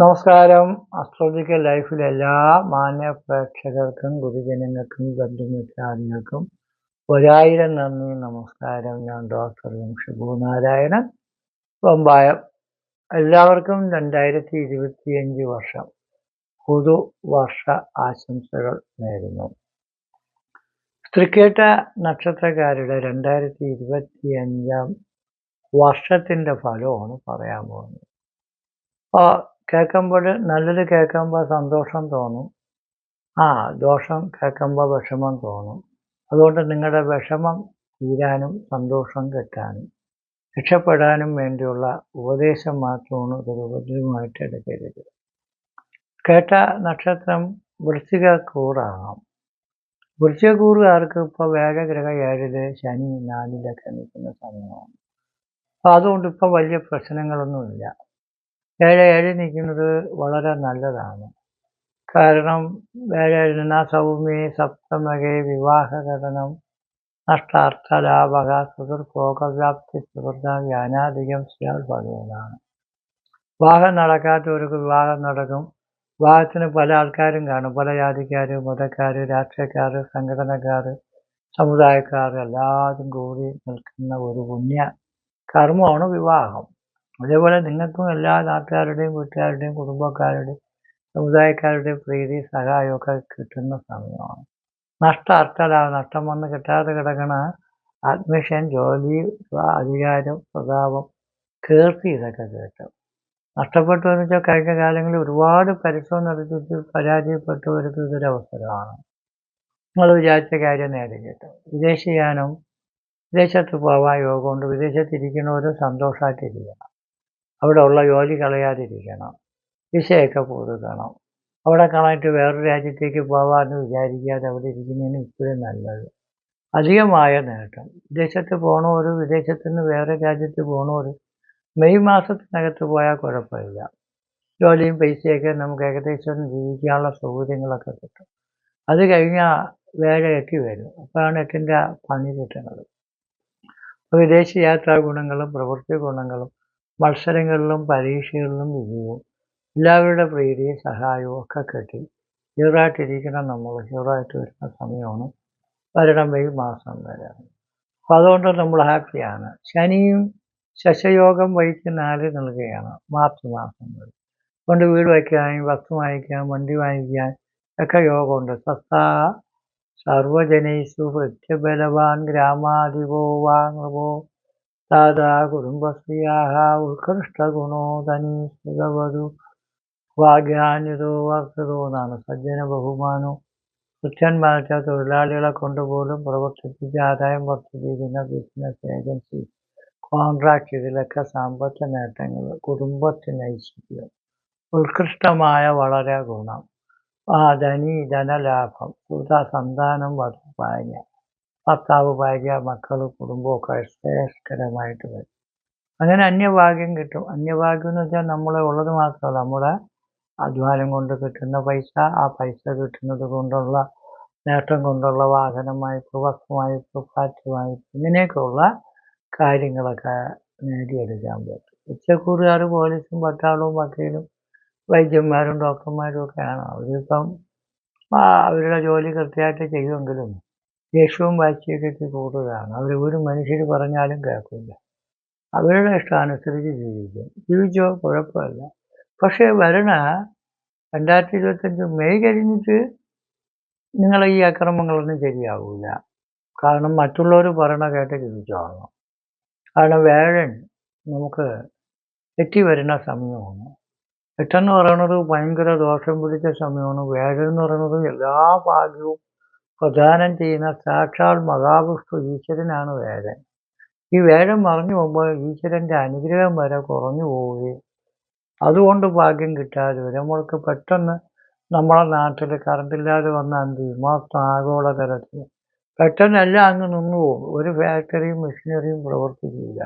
നമസ്കാരം. അസ്ട്രോളജിക്കൽ ലൈഫിലെ എല്ലാ മാന്യ പ്രേക്ഷകർക്കും ഗുരുജനങ്ങൾക്കും ബന്ധുമിത്രാദികൾക്കും ഒരായിരം നന്ദി നമസ്കാരം. ഞാൻ ഡോക്ടർ എം. ഷിബു നാരായണൻ പമ്പായം. എല്ലാവർക്കും രണ്ടായിരത്തി ഇരുപത്തിയഞ്ച് വർഷം പുതുവർഷ ആശംസകൾ നേരുന്നു. തൃക്കേട്ട നക്ഷത്രക്കാരുടെ രണ്ടായിരത്തി ഇരുപത്തി അഞ്ചാം വർഷത്തിന്റെ ഫലമാണ് പറയാൻ പോകുന്നത്. കേൾക്കുമ്പോൾ നല്ലത് കേൾക്കുമ്പോൾ സന്തോഷം തോന്നും. ആ ദോഷം കേൾക്കുമ്പോൾ വിഷമം തോന്നും. അതുകൊണ്ട് നിങ്ങളുടെ വിഷമം തീരാനും സന്തോഷം കിട്ടാനും രക്ഷപ്പെടാനും വേണ്ടിയുള്ള ഉപദേശം മാത്രമാണ് ഒരു ഉപദ്രവമായിട്ട് എടുക്കരുത്. കേട്ട നക്ഷത്രം വൃശ്ചികക്കൂറാകാം. വൃശ്ചികക്കൂറുകാർക്ക് ഇപ്പോൾ വേഗഗ്രഹ ഏഴിൽ ശനി നാലിലൊക്കെ നിൽക്കുന്ന സമയമാണ്. അപ്പോൾ അതുകൊണ്ട് ഇപ്പോൾ വലിയ പ്രശ്നങ്ങളൊന്നുമില്ല. ഏഴ് ഏഴ് നിൽക്കുന്നത് വളരെ നല്ലതാണ്. കാരണം ഏഴ് എഴുന്ന സൗമ്യ സപ്തമകെ വിവാഹഘടനം നഷ്ടാർത്ഥലാഭക സുതൃഭോഗവ്യാപ്തി സുഹൃത ജ്ഞാനാധികം സ്യാൽ ഭഗവാനാണ്. വിവാഹം നടക്കാത്തവർക്ക് വിവാഹം നടക്കും. വിവാഹത്തിന് പല ആൾക്കാരും കാണും. പല ജാതിക്കാർ മതക്കാർ രാഷ്ട്രീയക്കാർ സംഘടനക്കാർ സമുദായക്കാർ എല്ലാവരും കൂടി നിൽക്കുന്ന ഒരു പുണ്യ കർമ്മമാണ് വിവാഹം. അതേപോലെ നിങ്ങൾക്കും എല്ലാ നാട്ടുകാരുടെയും വീട്ടുകാരുടെയും കുടുംബക്കാരുടെയും സമുദായക്കാരുടെയും പ്രീതി സഹായമൊക്കെ കിട്ടുന്ന സമയമാണ്. നഷ്ട അർത്ഥലാഭം നഷ്ടം വന്ന് കിട്ടാതെ കിടക്കണ അഡ്മിഷൻ ജോലി അധികാരം പ്രതാപം കീർത്തി ഇതൊക്കെ കിട്ടും. നഷ്ടപ്പെട്ടു എന്ന് വെച്ചാൽ കഴിഞ്ഞ കാലങ്ങളിൽ ഒരുപാട് പരിശ്രമം നടത്തിയിട്ട് പരാജയപ്പെട്ടവർക്ക് ഇതൊരു അവസരമാണ്. നിങ്ങൾ വിചാരിച്ച കാര്യം നേടി കിട്ടും. വിദേശയാനം വിദേശത്ത് പോവാൻ യോഗമുണ്ട്. വിദേശത്തിരിക്കുന്നവരും സന്തോഷമായിട്ടിരിക്കണം. അവിടെ ഉള്ള ജോലി കളയാതിരിക്കണം. വിസയൊക്കെ പുതുക്കണം. അവിടെ കളഞ്ഞിട്ട് വേറൊരു രാജ്യത്തേക്ക് പോകാമെന്ന് വിചാരിക്കാതെ അവിടെ ഇരിക്കുന്നതിന് ഇപ്പോഴും നല്ലത്. അധികമായ നേട്ടം. വിദേശത്ത് പോകണവർ വിദേശത്തു നിന്ന് വേറെ രാജ്യത്ത് പോകണവർ മെയ് മാസത്തിനകത്ത് പോയാൽ കുഴപ്പമില്ല. ജോലിയും പൈസയൊക്കെ നമുക്ക് ഏകദേശം ജീവിക്കാനുള്ള സൗകര്യങ്ങളൊക്കെ കിട്ടും. അത് കഴിഞ്ഞാൽ വേറെ എട്ടി വരും. അപ്പോഴാണ് എട്ടിന്റെ പണി കിട്ടുന്നത്. വിദേശ യാത്രാ ഗുണങ്ങളും പ്രവൃത്തി ഗുണങ്ങളും മത്സരങ്ങളിലും പരീക്ഷകളിലും വിജയവും എല്ലാവരുടെ പ്രീതിയും സഹായവും ഒക്കെ കിട്ടി. ഹീറായിട്ടിരിക്കണം നമ്മൾ ഹീറോയിട്ട് വരുന്ന സമയമാണ് വരണം മെയ് മാസം വരെ. അപ്പം അതുകൊണ്ട് നമ്മൾ ഹാപ്പിയാണ്. ശനിയും ശശയോഗം വഴിക്ക് നാല് നൽകുകയാണ്. മാർച്ച് മാസം വരെ. അതുകൊണ്ട് വീട് വയ്ക്കാൻ വസ്തു വാങ്ങിക്കാൻ വണ്ടി വാങ്ങിക്കാൻ ഒക്കെ യോഗമുണ്ട്. സത്താ സർവജനൈസു പ്രത്യബലവാൻ ഗ്രാമാധിപോ വാ താതാ കുടുംബശ്രീയാഹ ഉത്കൃഷ്ടഗുണോ ധനീസുതവധു ഭാഗ്യാന്യതോ വർത്തതോ എന്നാണ് സജ്ജന ബഹുമാനോ. കൃത്യന്മാരുടെ തൊഴിലാളികളെ കൊണ്ടുപോലും പ്രവർത്തിപ്പിച്ച് ആദായം വർദ്ധിപ്പിക്കുന്ന ബിസിനസ് ഏജൻസി കോൺട്രാക്ട് ഇതിലൊക്കെ സാമ്പത്തിക നേട്ടങ്ങൾ കുടുംബത്തിന് ഐശ്വര്യം ഉത്കൃഷ്ടമായ വളരെ ഗുണം. ആ ധനി ധനലാഭം സുത സന്താനം ഭാര്യ ഭർത്താവ് ഭാര്യ മക്കൾ കുടുംബമൊക്കെ ശ്രേഷ്ഠകരമായിട്ട് വരും. അങ്ങനെ അന്യഭാഗ്യം കിട്ടും. അന്യഭാഗ്യം എന്ന് വെച്ചാൽ നമ്മളെ ഉള്ളത് മാത്രമല്ല. നമ്മുടെ അധ്വാനം കൊണ്ട് കിട്ടുന്ന പൈസ ആ പൈസ കിട്ടുന്നത് കൊണ്ടുള്ള നേട്ടം കൊണ്ടുള്ള വാഹനമായിട്ട് വസ്തുമായിട്ട് വസ്തു വായ്പ ഫ്ലാറ്റ് വായ്പ ഇങ്ങനെയൊക്കെയുള്ള കാര്യങ്ങളൊക്കെ നേടിയെടുക്കാൻ പറ്റും. ഉച്ചക്കൂറുകാർ പോലീസും പട്ടാളവും വക്കീലും വൈദ്യന്മാരും ഡോക്ടർമാരും ഒക്കെയാണ്. അവരിപ്പം അവരുടെ ജോലി കൃത്യമായിട്ട് ചെയ്യുമെങ്കിലും ദേഷ്യവും വാശിയൊക്കെ കൂടുതലാണ്. അവർ ഒരു മനുഷ്യർ പറഞ്ഞാലും കേൾക്കില്ല. അവരുടെ ഇഷ്ടാനുസരിച്ച് ജീവിക്കും. ജീവിച്ചോ കുഴപ്പമില്ല. പക്ഷേ വരണ രണ്ടായിരത്തി ഇരുപത്തഞ്ച് മെയ് കഴിഞ്ഞിട്ട് നിങ്ങളെ ഈ അക്രമങ്ങളൊന്നും ശരിയാവില്ല കാരണം മറ്റുള്ളവർ പറയണ കേട്ട് ജീവിച്ചോളണം കാരണം വേഴൻ നമുക്ക് തെറ്റി വരുന്ന സമയമാണ്. എട്ടെന്ന് പറയുന്നത് ഭയങ്കര ദോഷം പിടിച്ച സമയമാണ്. വേഴൻ എന്ന് പറയുന്നത് എല്ലാ ഭാഗ്യവും പ്രദാനം ചെയ്യുന്ന സാക്ഷാൽ മഹാവിഷ്ണു ഈശ്വരനാണ് വേദൻ. ഈ വേദം മറിഞ്ഞു പോകുമ്പോൾ ഈശ്വരന്റെ അനുഗ്രഹം വരെ കുറഞ്ഞു പോവുകയും അതുകൊണ്ട് ഭാഗ്യം കിട്ടാതെ നമ്മൾക്ക് പെട്ടെന്ന് നമ്മളെ നാട്ടിൽ കറണ്ടില്ലാതെ വന്ന അന്തി മൊത്തം പെട്ടെന്ന് എല്ലാം അങ്ങ് നിന്നു പോകും. ഒരു ഫാക്ടറിയും മെഷീനറിയും പ്രവർത്തിക്കില്ല.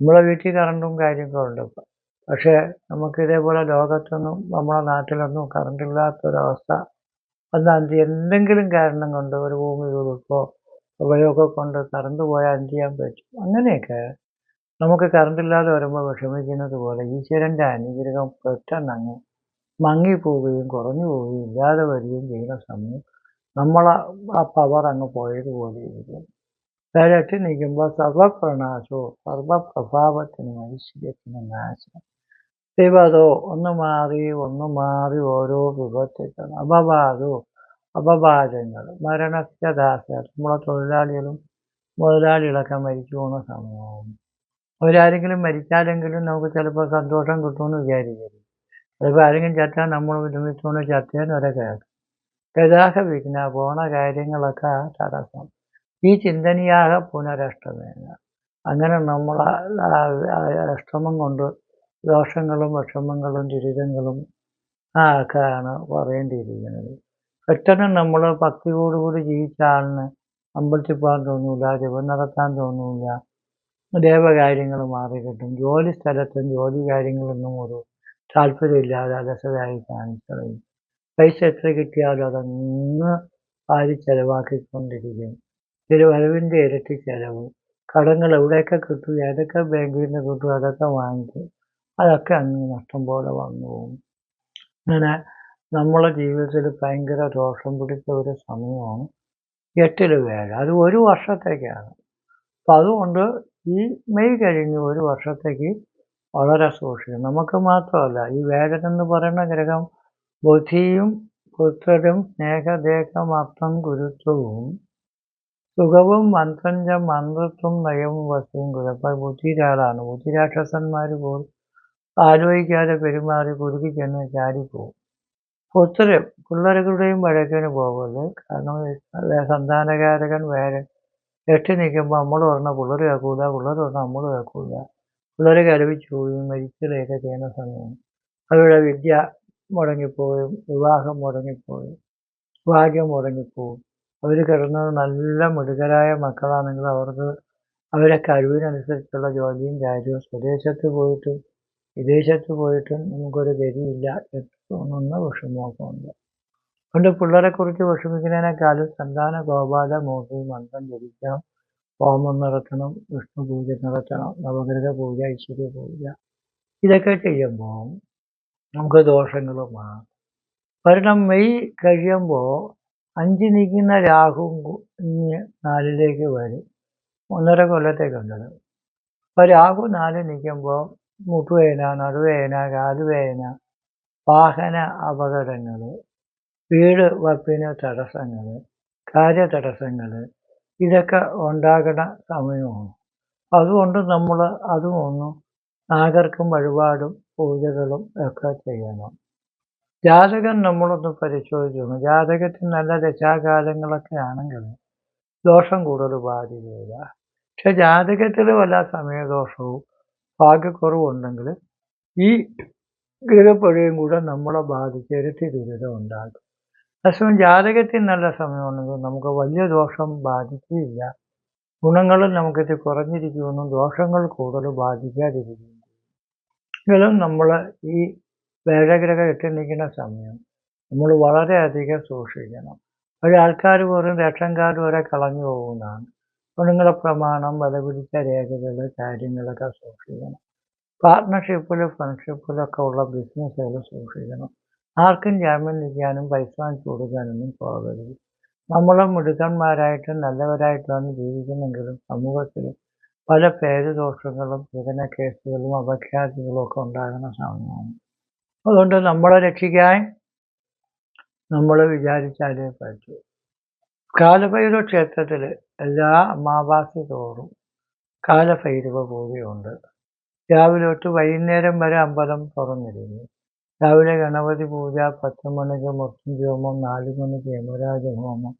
നമ്മളെ വീട്ടിൽ കറണ്ടും കാര്യങ്ങളുണ്ട് പക്ഷേ നമുക്ക് ഇതേപോലെ ലോകത്തൊന്നും നമ്മുടെ നാട്ടിലൊന്നും കറണ്ടില്ലാത്തൊരവസ്ഥ എന്ത് എന്തെങ്കിലും കാരണം കൊണ്ട് ഒരു ഭൂമി കൊടുക്കോ ഉപയോഗം കൊണ്ട് കറണ്ട് പോയാൽ എന്ത് ചെയ്യാൻ പറ്റും? അങ്ങനെയൊക്കെ നമുക്ക് കറണ്ടില്ലാതെ വരുമ്പോൾ വിഷമിക്കുന്നത് പോലെ ഈശ്വരന്റെ അനുഗ്രഹം പെട്ടെന്ന് അങ്ങ് മങ്ങിപ്പോവുകയും കുറഞ്ഞു പോവുകയും ഇല്ലാതെ വരികയും ചെയ്യുന്ന സമയം നമ്മൾ ആ പവർ അങ്ങ് പോയതുപോലെ ഇരിക്കും. തരട്ടി നിൽക്കുമ്പോൾ സർവപ്രണാശവും സർവപ്രഭാവത്തിനും ഐശ്വര്യത്തിനും നാശം. വിപതോ ഒന്ന് മാറി ഒന്ന് മാറി ഓരോ വിഭവത്തേക്കാണ് അപവാദോ അപവാദങ്ങൾ. മരണസ്യദാസ നമ്മളെ തൊഴിലാളികളും മുതലാളികളൊക്കെ മരിച്ചു പോകുന്ന സമയവും അവരാരെങ്കിലും മരിച്ചാലെങ്കിലും നമുക്ക് ചിലപ്പോൾ സന്തോഷം കിട്ടുമെന്ന് വിചാരിക്കരുത്. ചിലപ്പോൾ ആരെങ്കിലും ചത്താൽ നമ്മൾ വിരമിച്ചുകൊണ്ട് ചത്തേന്ന് വരെ കേൾക്കും. ഗതാഗ വിഘ്ന പോണ കാര്യങ്ങളൊക്കെ തടസ്സം. ഈ ചിന്തനീയാക പുനരഷ്ടമേന. അങ്ങനെ നമ്മൾ അഷ്ടമം കൊണ്ട് ദോഷങ്ങളും വിഷമങ്ങളും ദുരിതങ്ങളും ഒക്കെയാണ് പറയേണ്ടിയിരിക്കുന്നത്. പെട്ടെന്ന് നമ്മൾ ഭക്തിയോടുകൂടി ജീവിച്ച ആളിന് അമ്പലത്തിൽ പോകാൻ തോന്നൂല ജപം നടത്താൻ തോന്നൂല ദേവകാര്യങ്ങൾ മാറി കിട്ടും. ജോലി സ്ഥലത്തും ജോലി കാര്യങ്ങളൊന്നും ഒരു താല്പര്യമില്ലാതെ അലസതയായി കാണിച്ചു പൈസ എത്ര കിട്ടിയാലും അതങ്ങ് വാരി ചെലവാക്കിക്കൊണ്ടിരിക്കും. തിരുവരവിന്റെ ഇരട്ടി ചെലവ്. കടങ്ങൾ എവിടെയൊക്കെ കിട്ടും ഏതൊക്കെ ബാങ്കിൽ നിന്ന് കിട്ടും അതൊക്കെ വാങ്ങിക്കും അതൊക്കെ അങ്ങ് നഷ്ടം പോലെ വന്നു പോകും. അങ്ങനെ നമ്മളെ ജീവിതത്തിൽ ഭയങ്കര ദോഷം പിടിച്ച ഒരു സമയമാണ് എട്ടിൽ വേഴ അത് ഒരു വർഷത്തേക്കാണ്. അപ്പം അതുകൊണ്ട് ഈ മെയ് കഴിഞ്ഞ് ഒരു വർഷത്തേക്ക് വളരെ സൂക്ഷിക്കും നമുക്ക് മാത്രമല്ല ഈ വേഴൻ എന്ന് പറയുന്ന ഗ്രഹം ബുദ്ധിയും പുത്രരും സ്നേഹദേഹം അർത്ഥം ഗുരുത്വവും സുഖവും മന്ത്രഞ്ച മന്ത്രത്വം നയവും വസ്തുവും ഗുരു. അപ്പം ബുദ്ധിരാളാണ് ബുദ്ധിരാക്ഷസന്മാർ പോലും ആലോചിക്കാതെ പെരുമാറി കുരുക്കി ചെന്ന് ചാടിപ്പോവും പുത്രം പിള്ളേരുടെയും വഴക്കിന് പോകരുത് കാരണം സന്താനകാരകൻ വേറെ എട്ടി നിൽക്കുമ്പോൾ നമ്മൾ പറഞ്ഞ പിള്ളേർ കേൾക്കൂല പിള്ളേർ പറഞ്ഞാൽ നമ്മൾ കേൾക്കൂല പിള്ളേർ കലപിച്ചു പോവുകയും മരിക്കുകയൊക്കെ ചെയ്യുന്ന സമയം. അവരുടെ വിദ്യ മുടങ്ങിപ്പോയും വിവാഹം മുടങ്ങിപ്പോയും ഭാഗ്യം മുടങ്ങിപ്പോവും. അവർ കിടന്നത് നല്ല മിടുക്കരായ മക്കളാണെങ്കിൽ അവർക്ക് അവരെ കഴിവിനനുസരിച്ചുള്ള ജോലിയും കാര്യവും. സ്വദേശത്ത് പോയിട്ട് വിദേശത്ത് പോയിട്ടും നമുക്കൊരു ഗതിയില്ല എന്ന് തോന്നുന്ന വിഷമമൊക്കെയുണ്ട്. അതുകൊണ്ട് പിള്ളേരെക്കുറിച്ച് വിഷമിക്കുന്നതിനേക്കാളും സന്താന ഗോപാല മൂർത്തി മന്ത്രം ജപിക്കണം ഹോമം നടത്തണം വിഷ്ണു പൂജ നടത്തണം നവഗ്രഹ പൂജ ഐശ്വര്യ പൂജ ഇതൊക്കെ ചെയ്യുമ്പോൾ നമുക്ക് ദോഷങ്ങൾ മാറും. കാരണം മെയ് കഴിയുമ്പോൾ അഞ്ച് നിൽക്കുന്ന രാഹു നാലിലേക്ക് വരും. ഒന്നര കൊല്ലത്തേക്കുണ്ടത് അപ്പോൾ രാഹു നാല് നിൽക്കുമ്പോൾ മുട്ടുവേദന നടുവേദന കാലുവേദന വാഹന അപകടങ്ങൾ വീട് വപ്പിന് തടസ്സങ്ങൾ കാര്യതടസ്സങ്ങൾ ഇതൊക്കെ ഉണ്ടാകുന്ന സമയമാണ്. അതുകൊണ്ട് നമ്മൾ അതും ഒന്നും നാഗർക്കും വഴിപാടും പൂജകളും ഒക്കെ ചെയ്യണം. ജാതകം നമ്മളൊന്ന് പരിശോധിച്ചു ജാതകത്തിൽ നല്ല ദശാകാലങ്ങളൊക്കെ ആണെങ്കിൽ ദോഷം കൂടുതൽ ബാധിക്കില്ല പക്ഷെ ജാതകത്തിൽ വല്ല സമയദോഷവും ഭാഗ്യക്കുറവുണ്ടെങ്കിൽ ഈ ഗ്രഹപ്പഴയും കൂടെ നമ്മളെ ബാധിച്ച് ഇരട്ടി ദുരിതം ഉണ്ടാകും അസുഖം ജാതകത്തിൽ നല്ല സമയമുണ്ടെങ്കിൽ നമുക്ക് വലിയ ദോഷം ബാധിക്കുകയില്ല. ഗുണങ്ങളും നമുക്കിത് കുറഞ്ഞിരിക്കുമെന്നും ദോഷങ്ങൾ കൂടുതൽ ബാധിക്കാതിരിക്കും എങ്കിലും നമ്മൾ ഈ വേഴഗ്രഹം നിൽക്കുന്ന സമയം നമ്മൾ വളരെയധികം സൂക്ഷിക്കണം. ഒരു ആൾക്കാർ വെറും റേഷൻ വരെ കളഞ്ഞു പോകുന്നതാണ്. ഗുണങ്ങളെ പ്രമാണം വിലപിടിച്ച രേഖകൾ കാര്യങ്ങളൊക്കെ സൂക്ഷിക്കണം. പാർട്ട്ണർഷിപ്പിലും ഫ്രണ്ട്ഷിപ്പിലൊക്കെ ഉള്ള ബിസിനസ്സുകൾ സൂക്ഷിക്കണം. ആർക്കും ജാമ്യം നിൽക്കാനും പൈസ വാങ്ങിച്ചു കൊടുക്കാനൊന്നും പോകരുത്. നമ്മളെ മിടുക്കന്മാരായിട്ടും നല്ലവരായിട്ടുമാണ് ജീവിക്കുന്നെങ്കിലും സമൂഹത്തിൽ പല പേരുദോഷങ്ങളും പീഡന കേസുകളും അപഖ്യാതികളും ഒക്കെ ഉണ്ടാകുന്ന സമയമാണ് അതുകൊണ്ട് നമ്മളെ രക്ഷിക്കാൻ നമ്മൾ വിചാരിച്ചാലേ പറ്റൂ. കാലഭൈരവ ക്ഷേത്രത്തിൽ എല്ലാ അമാവാസി കാലഭൈരവ പൂജയുണ്ട് രാവിലെ തൊട്ട് വൈകുന്നേരം വരെ അമ്പലം തുറന്നിരുന്നു. രാവിലെ ഗണപതി പൂജ പത്ത് മണിക്ക് മൃത്യുഞ്ജയ ഹോമം നാല് മണിക്ക് യമരാജ ഹോമം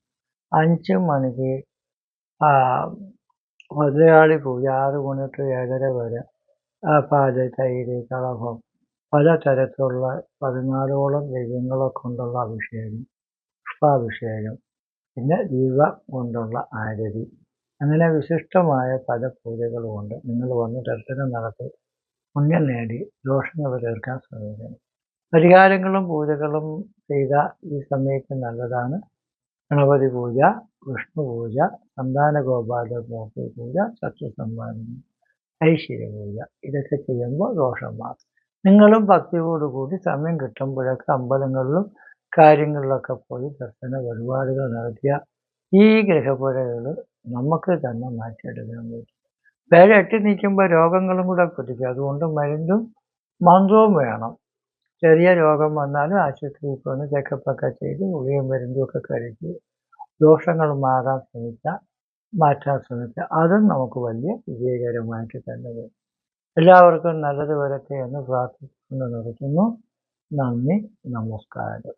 അഞ്ച് മണിക്ക് ഭദ്രകാളി പൂജ ആറ് മണി തൊട്ട് ഏഴര വരെ പാൽ തൈര് കളഭം പലതരത്തിലുള്ള പതിനാലോളം ദൈവങ്ങളെ കൊണ്ടുള്ള അഭിഷേകം പുഷ്പാഭിഷേകം. പിന്നെ ദീപ കൊണ്ടുള്ള ആരതി. അങ്ങനെ വിശിഷ്ടമായ പല പൂജകളുമുണ്ട് നിങ്ങൾ വന്ന് ദർശനം നടത്തി പുണ്യം നേടി ദോഷങ്ങൾ തീർക്കാൻ ശ്രമിക്കണം പരിഹാരങ്ങളും പൂജകളും ചെയ്ത ഈ സമയത്ത് നല്ലതാണ്. ഗണപതി പൂജ വിഷ്ണു പൂജ സന്താന ഗോപാല മൂർത്തി പൂജ സത്യസമ്മാനം പൂജ. ഇതൊക്കെ ചെയ്യുമ്പോൾ ദോഷം മാറും. നിങ്ങളും ഭക്തിയോടുകൂടി സമയം കിട്ടുമ്പോഴൊക്കെ അമ്പലങ്ങളിലും കാര്യങ്ങളിലൊക്കെ പോയി ദർശന പരിപാടികൾ നടത്തിയ ഈ ഗ്രഹപ്പുഴകൾ നമുക്ക് തന്നെ മാറ്റിയെടുക്കാൻ പറ്റും. വേറെ എട്ടി നിൽക്കുമ്പോൾ രോഗങ്ങളും കൂടെ പിടിക്കും അതുകൊണ്ട് മരുന്നും മന്ത്രവും വേണം. ചെറിയ രോഗം വന്നാലും ആശുപത്രിയിൽ പോകുന്ന ചെക്കപ്പൊക്കെ ചെയ്ത് ഗുളിയും മരുന്നും ഒക്കെ കഴിച്ച് ദോഷങ്ങൾ മാറാൻ ശ്രമിച്ചാൽ മാറ്റാൻ ശ്രമിച്ചാൽ അതും നമുക്ക് വലിയ വിജയകരമായിട്ട് തന്നെ വരും. എല്ലാവർക്കും നല്ലത് വരട്ടെ എന്ന് പ്രാർത്ഥിച്ചുകൊണ്ട് നിർത്തുന്നു. നന്ദി നമസ്കാരം.